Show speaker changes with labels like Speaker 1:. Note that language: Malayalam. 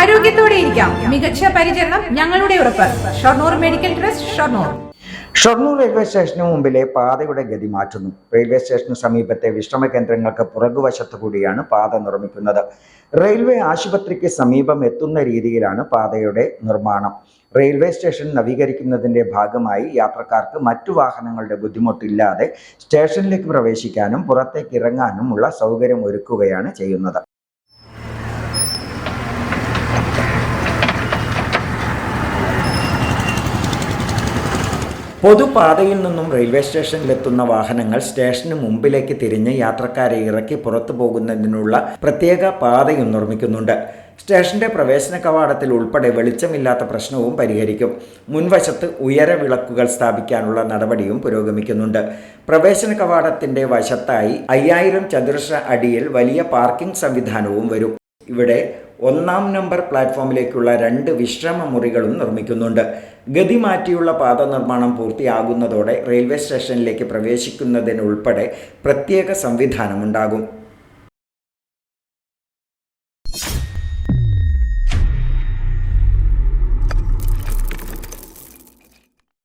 Speaker 1: ആരോഗ്യത്തോടെ ഇരിക്കാം. മികച്ച പരിചരണം ഞങ്ങളുടെ ഉറപ്പ്. Shoranur medical trust Shoranur.
Speaker 2: Shoranur railway സ്റ്റേഷന് മുമ്പിലെ പാതയുടെ ഗതി മാറ്റുന്നു. റെയിൽവേ സ്റ്റേഷന് സമീപത്തെ വിശ്രമ കേന്ദ്രങ്ങൾക്ക് പുറകുവശത്തു കൂടിയാണ് പാത നിർമ്മിക്കുന്നത്. റെയിൽവേ ആശുപത്രിക്ക് സമീപം എത്തുന്ന രീതിയിലാണ് പാതയുടെ നിർമ്മാണം. റെയിൽവേ സ്റ്റേഷൻ നവീകരിക്കുന്നതിന്റെ ഭാഗമായി യാത്രക്കാർക്ക് മറ്റു വാഹനങ്ങളുടെ ബുദ്ധിമുട്ടില്ലാതെ സ്റ്റേഷനിലേക്ക് പ്രവേശിക്കാനും പുറത്തേക്ക് ഇറങ്ങാനുമുള്ള സൗകര്യം ഒരുക്കുകയാണ് ചെയ്യുന്നത്. പൊതുപാതയിൽ നിന്നും റെയിൽവേ സ്റ്റേഷനിലെത്തുന്ന വാഹനങ്ങൾ സ്റ്റേഷന് മുമ്പിലേക്ക് തിരിഞ്ഞ് യാത്രക്കാരെ ഇറക്കി പുറത്തു പോകുന്നതിനുള്ള പ്രത്യേക പാതയും നിർമ്മിക്കുന്നുണ്ട്. സ്റ്റേഷന്റെ പ്രവേശന കവാടത്തിൽ ഉൾപ്പെടെ വെളിച്ചമില്ലാത്ത പ്രശ്നവും പരിഹരിക്കും. മുൻവശത്ത് ഉയര വിളക്കുകൾ സ്ഥാപിക്കാനുള്ള നടപടിയും പുരോഗമിക്കുന്നുണ്ട്. പ്രവേശന കവാടത്തിന്റെ വശത്തായി അയ്യായിരം ചതുരശ്ര അടിയിൽ വലിയ പാർക്കിംഗ് സംവിധാനവും വരും. ഇവിടെ ഒന്നാം നമ്പർ പ്ലാറ്റ്ഫോമിലേക്കുള്ള രണ്ട് വിശ്രമ മുറികളും നിർമ്മിക്കുന്നുണ്ട്. ഗതി മാറ്റിയുള്ള പാത നിർമ്മാണം പൂർത്തിയാകുന്നതോടെ റെയിൽവേ സ്റ്റേഷനിലേക്ക് പ്രവേശിക്കുന്നതിനുൾപ്പെടെ പ്രത്യേക സംവിധാനമുണ്ടാകും.